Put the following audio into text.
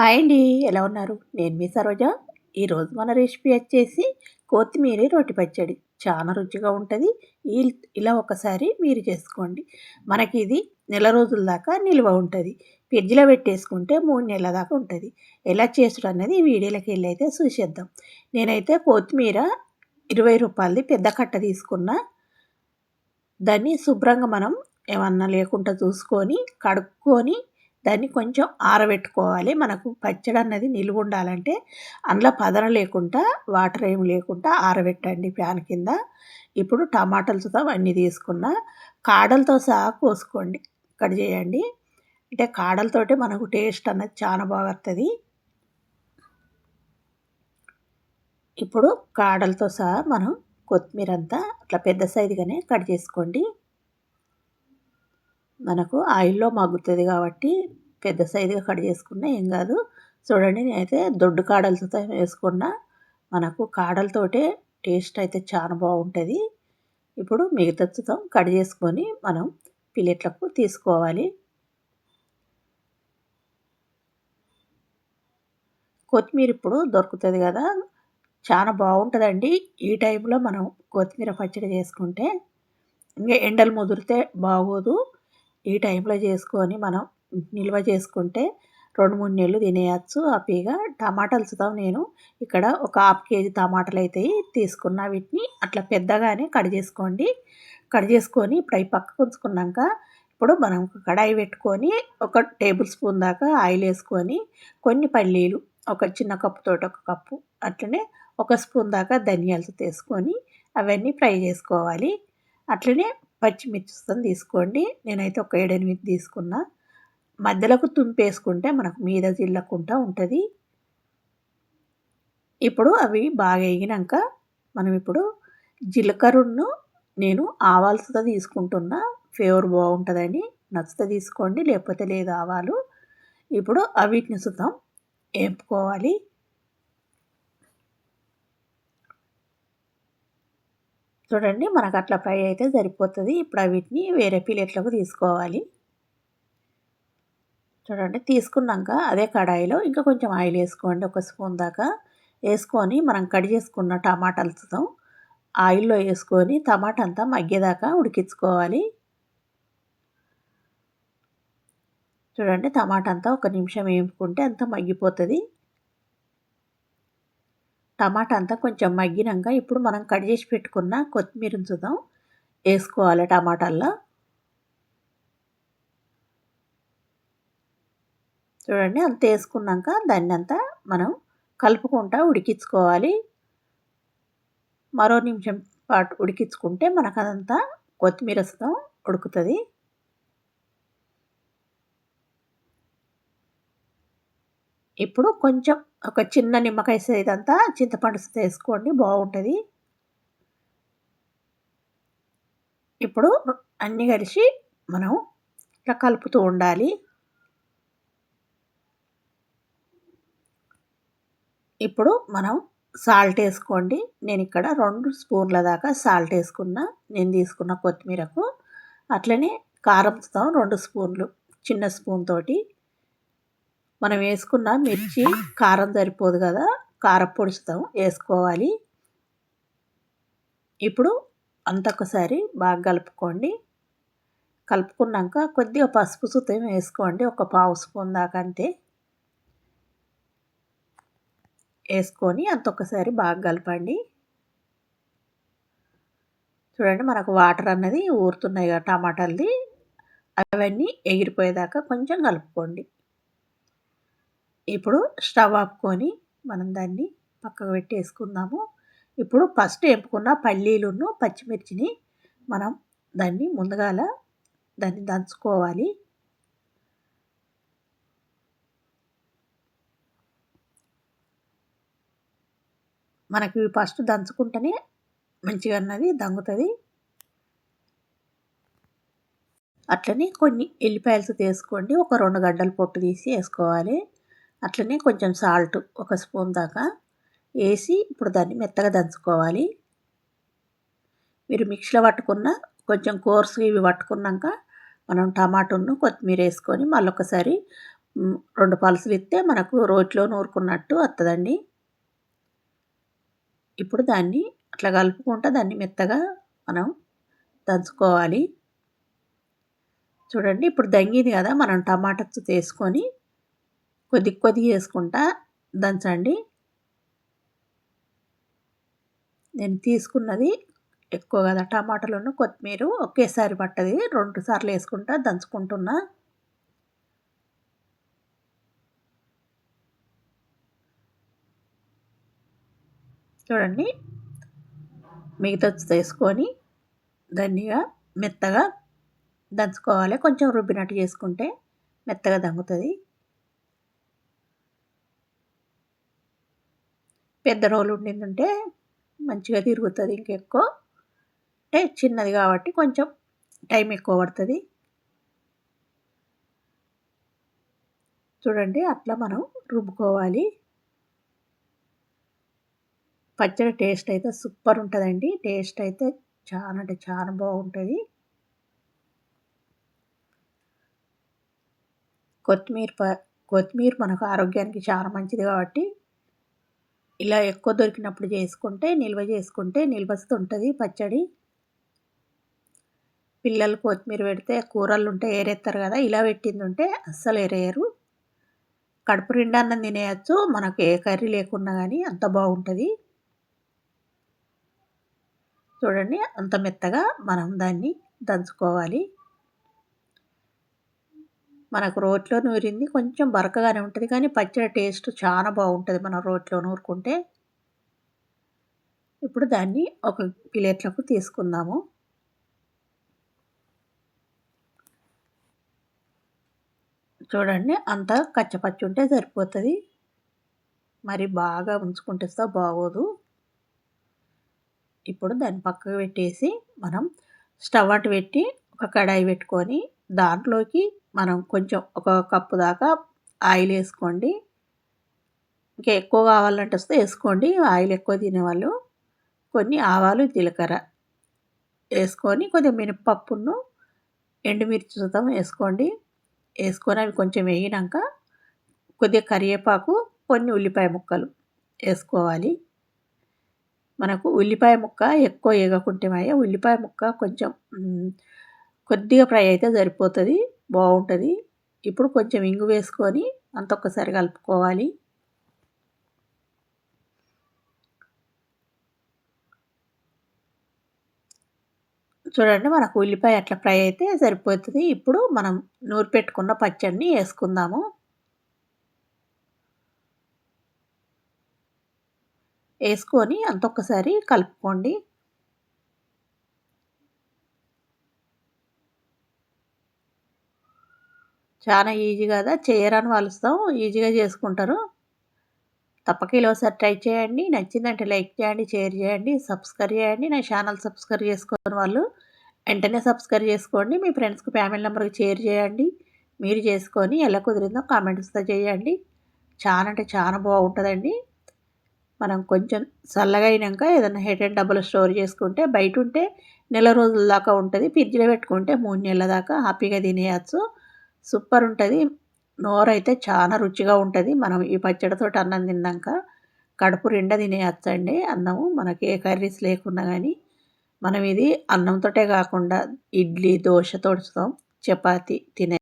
Hi అండి ఎలా ఉన్నారు? నేను మీ సరోజ. ఈరోజు మన రెసిపీ వచ్చేసి కొత్తిమీర రొట్టి పచ్చడి. చాలా రుచిగా ఉంటుంది. ఇలా ఒకసారి మీరు చేసుకోండి. మనకి ఇది నెల రోజుల దాకా నిల్వ ఉంటుంది. ఫ్రిడ్జ్లో పెట్టేసుకుంటే మూడు నెలల దాకా ఉంటుంది. ఎలా చేసుడు అనేది ఈ వీడియోలోకి వెళ్ళి అయితే చూసేద్దాం. నేనైతే కొత్తిమీర ఇరవై రూపాయలది పెద్ద కట్ట తీసుకున్న. దాన్ని శుభ్రంగా మనం ఏమన్నా లేకుండా చూసుకొని కడుక్కొని దాన్ని కొంచెం ఆరబెట్టుకోవాలి. మనకు పచ్చడి అన్నది నిలువ ఉండాలంటే అందులో పదన లేకుండా వాటర్ ఏమి లేకుండా ఆరబెట్టండి ప్యాన్ కింద. ఇప్పుడు టమాటాలతో అవన్నీ తీసుకున్న కాడలతో సహా కోసుకోండి కట్ చేయండి. అంటే కాడలతోటి మనకు టేస్ట్ అన్నది చాలా బాగా వస్తుంది ఇప్పుడు కాడలతో సహా మనం కొత్తిమీర అంతా అట్లా పెద్ద సైజుగానే కట్ చేసుకోండి. మనకు ఆయిల్లో మగ్గుతుంది కాబట్టి పెద్ద సైజుగా కట్ చేసుకున్నా ఏం కాదు. చూడండి నేనైతే దొడ్డు కాడలతో వేసుకున్న. మనకు కాడలతోటే టేస్ట్ అయితే చాలా బాగుంటుంది. ఇప్పుడు మిగతాతో కట్ చేసుకొని మనం పిల్లెట్లకు తీసుకోవాలి. కొత్తిమీర ఇప్పుడు దొరుకుతుంది కదా చాలా బాగుంటుందండి. ఈ టైంలో మనం కొత్తిమీర పచ్చడి చేసుకుంటే ఇంకా ఎండలు ముదిరితే బాగోదు. ఈ టైంలో చేసుకొని మనం నిల్వ చేసుకుంటే రెండు మూడు నెలలు తినేయచ్చు. హ్యాపీగా టమాటాలు చూద్దాం నేను. ఇక్కడ ఒక హాఫ్ కేజీ టమాటాలు అయితే తీసుకున్న వీటిని. అట్లా పెద్దగానే కట్ చేసుకోండి. కట్ చేసుకొని ఇప్పుడు అవి పక్కకు ఉంచుకున్నాక ఇప్పుడు మనం కడాయి పెట్టుకొని ఒక టేబుల్ స్పూన్ దాకా ఆయిల్ వేసుకొని కొన్ని పల్లీలు ఒక చిన్న కప్పుతో ఒక కప్పు అట్లనే ఒక స్పూన్ దాకా ధనియాలతో తీసుకొని అవన్నీ ఫ్రై చేసుకోవాలి. అట్లనే పచ్చిమిర్చితో తీసుకోండి. నేనైతే ఒక ఏడెనిమిది తీసుకున్నా. మధ్యలోకి తుంపేసుకుంటే మనకు మీద జిల్లకుండా ఉంటుంది. ఇప్పుడు అవి బాగా వేగినాక మనం ఇప్పుడు జీలకర్రను నేను ఆవాల్సుతో తీసుకుంటున్నా. ఫ్లేవర్ బాగుంటుందని నచ్చితే తీసుకోండి లేకపోతే లేదు ఆవాలు. ఇప్పుడు అవిటిని సుతం వేపుకోవాలి చూడండి మనకు అట్లా ఫ్రై అయితే సరిపోతుంది. ఇప్పుడు వీటిని వేరే ప్లేట్లకు తీసుకోవాలి. చూడండి తీసుకున్నాక అదే కడాయిలో ఇంకా కొంచెం ఆయిల్ వేసుకోండి. ఒక స్పూన్ దాకా వేసుకొని మనం కట్ చేసుకున్న టమాటాలతో ఆయిల్లో వేసుకొని టమాటా అంతా మగ్గేదాకా ఉడికించుకోవాలి. చూడండి టమాటా అంతా ఒక నిమిషం వేపుకుంటే అంతా మగ్గిపోతుంది. టమాటా అంతా కొంచెం మగ్గినాక ఇప్పుడు మనం కట్ చేసి పెట్టుకున్న కొత్తిమీర చూద్దాం. వేసుకోవాలి టమాటాల్లో. చూడండి అంత వేసుకున్నాక దాన్ని అంతా మనం కలుపుకుంటా ఉడికించుకోవాలి. మరో నిమిషం పాటు ఉడికించుకుంటే మనకు అదంతా కొత్తిమీర సతం ఉడుకుతుంది. ఇప్పుడు కొంచెం ఒక చిన్న నిమ్మకాయ ఇదంతా చింతపండు వేసుకోండి బాగుంటుంది. ఇప్పుడు అన్నీ కలిసి మనం ఇట్లా కలుపుతూ ఉండాలి. ఇప్పుడు మనం సాల్ట్ వేసుకోండి. నేను ఇక్కడ రెండు స్పూన్ల దాకా సాల్ట్ వేసుకున్నా నేను తీసుకున్న కొత్తిమీరకు. అట్లనే కారంతో రెండు స్పూన్లు చిన్న స్పూన్ తోటి. మనం వేసుకున్న మిర్చి కారం సరిపోదు కదా కారపొడుస్తాం వేసుకోవాలి. ఇప్పుడు అంతొకసారి బాగా కలుపుకోండి. కలుపుకున్నాక కొద్దిగా పసుపు సుతం వేసుకోండి ఒక పావు స్పూన్ దాకా అంతే. వేసుకొని అంతొకసారి బాగా కలపండి. చూడండి మనకు వాటర్ అన్నది ఊరుతున్నాయి కదా టమాటాలది. అవన్నీ ఎగిరిపోయేదాకా కొంచెం కలుపుకోండి. ఇప్పుడు స్టవ్ ఆపుకొని మనం దాన్ని పక్కకు పెట్టి వేసుకుందాము ఇప్పుడు ఫస్ట్ ఎంపుకున్న పల్లీలును పచ్చిమిర్చిని మనం దాన్ని ముందుగాల దాన్ని దంచుకోవాలి. మనకి ఫస్ట్ దంచుకుంటేనే మంచిగా అన్నది దంగుతుంది. అట్లనే కొన్ని ఎల్లిపాయలు తీసుకోండి. ఒక రెండు గడ్డలు పొట్టు తీసి వేసుకోవాలి. అట్లనే కొంచెం సాల్ట్ ఒక స్పూన్ దాకా వేసి ఇప్పుడు దాన్ని మెత్తగా దంచుకోవాలి. మీరు మిక్సీలో పట్టుకున్న కొంచెం కోర్సు ఇవి పట్టుకున్నాక మనం టమాటోను కొత్తిమీర వేసుకొని మళ్ళొకసారి రెండు పలుసులు ఇస్తే మనకు రోట్లో నూరుకున్నట్టు వస్తుందండి ఇప్పుడు దాన్ని అట్లా కలుపుకుంటా దాన్ని మెత్తగా మనం దంచుకోవాలి. చూడండి ఇప్పుడు దంగింది కదా మనం టమాటాస్ తీసుకొని కొద్ది కొద్ది వేసుకుంటా దంచండి. నేను తీసుకున్నది ఎక్కువ కదా టమాటాలను కొత్తిమీర ఒకేసారి పట్టది. రెండు సార్లు వేసుకుంటా దంచుకుంటున్నా. చూడండి. మిగతా తీసుకొని దాన్నిగా మెత్తగా దంచుకోవాలి. కొంచెం రుబ్బినట్టు చేసుకుంటే మెత్తగా దంగుతుంది. పెద్ద రోలు ఉండిందంటే మంచిగా తిరుగుతుంది ఇంకెక్కువ. అంటే చిన్నది కాబట్టి కొంచెం టైం ఎక్కువ పడుతుంది. చూడండి అట్లా మనం రుబ్బుకోవాలి. పచ్చడి టేస్ట్ అయితే సూపర్ ఉంటుందండి. టేస్ట్ అయితే చాలా అంటే చాలా బాగుంటుంది. కొత్తిమీర ప కొత్తిమీర మనకు ఆరోగ్యానికి చాలా మంచిది కాబట్టి ఇలా ఎక్కువ దొరికినప్పుడు చేసుకుంటే నిల్వ చేసుకుంటే నిల్వస్తుంటుంది పచ్చడి. పిల్లలు కొత్తిమీర పెడితే కూరలు ఉంటే ఏరేస్తారు కదా ఇలా పెట్టింది ఉంటే అస్సలు ఏరేయరు. కడుపు నిండా అన్నం తినేయచ్చు మనకు ఏ కర్రీ లేకున్నా కానీ అంత బాగుంటుంది. చూడండి అంత మెత్తగా మనం దాన్ని దంచుకోవాలి. మనకు రోట్లో నూరింది కొంచెం బరకగానే ఉంటుంది. కానీ పచ్చడి టేస్ట్ చాలా బాగుంటుంది మనం రోట్లో నూరుకుంటే. ఇప్పుడు దాన్ని ఒక ప్లేట్లకు తీసుకుందాము. చూడండి అంత కచ్చపచ్చి ఉంటే సరిపోతుంది. మరి బాగా ఉంచుకుంటే బాగోదు. ఇప్పుడు దాన్ని పక్కకు పెట్టేసి మనం స్టవ్ అటు పెట్టి ఒక కడాయి పెట్టుకొని దాంట్లోకి మనం కొంచెం ఒక కప్పు దాకా ఆయిల్ వేసుకోండి. ఇంకా ఎక్కువ కావాలంటే వస్తే వేసుకోండి. ఆయిల్ ఎక్కువ తినేవాళ్ళు కొన్ని ఆవాలు జీలకర్ర వేసుకొని కొద్దిగా మినపప్పును ఎండుమిర్చి సుతం వేసుకోండి. వేసుకొని అవి కొంచెం వేగినాక కొద్దిగా కరివేపాకు కొన్ని ఉల్లిపాయ ముక్కలు వేసుకోవాలి. మనకు ఉల్లిపాయ ముక్క ఎక్కువ వేగకుంటేమయ్యా ఉల్లిపాయ ముక్క కొంచెం కొద్దిగా ఫ్రై అయితే సరిపోతుంది బాగుంటుంది. ఇప్పుడు కొంచెం ఇంగు వేసుకొని అంత ఒక్కసారి కలుపుకోవాలి. చూడండి మనకు ఉల్లిపాయ అట్లా ఫ్రై అయితే సరిపోతుంది. ఇప్పుడు మనం నూరు పెట్టుకున్న పచ్చడిని వేసుకుందాము. వేసుకొని అంతొక్కసారి కలుపుకోండి. చాలా ఈజీ కదా? చేయరని వాళ్ళుస్తాం ఈజీగా చేసుకుంటారు. తప్పక ఇలా ఒకసారి ట్రై చేయండి. నచ్చిందంటే లైక్ చేయండి షేర్ చేయండి సబ్స్క్రైబ్ చేయండి. నా ఛానల్ సబ్స్క్రైబ్ చేసుకుని వాళ్ళు వెంటనే సబ్స్క్రైబ్ చేసుకోండి. మీ ఫ్రెండ్స్కి ఫ్యామిలీ నెంబర్కి షేర్ చేయండి. మీరు చేసుకొని ఎలా కుదిరిందో కామెంట్స్తో చేయండి. చాలా అంటే చాలా బాగుంటుందండి. మనం కొంచెం చల్లగా అయినాక ఏదైనా హెడ్ అండ్ డబ్బులు స్టోర్ చేసుకుంటే బయట ఉంటే నెల రోజుల దాకా ఉంటుంది. ఫ్రిడ్జ్లో పెట్టుకుంటే మూడు నెలల దాకా హ్యాపీగా తినేయచ్చు. సూపర్ ఉంటుంది నోరు అయితే చాలా రుచిగా ఉంటుంది. మనం ఈ పచ్చడితో అన్నం తిన్నాక కడుపు నిండా తినేయచ్చండి అన్నము. మనకి ఏ కర్రీస్ లేకున్నా కానీ మనం ఇది అన్నంతోటే కాకుండా ఇడ్లీ దోశ తోడుస్తాం. చపాతి తినే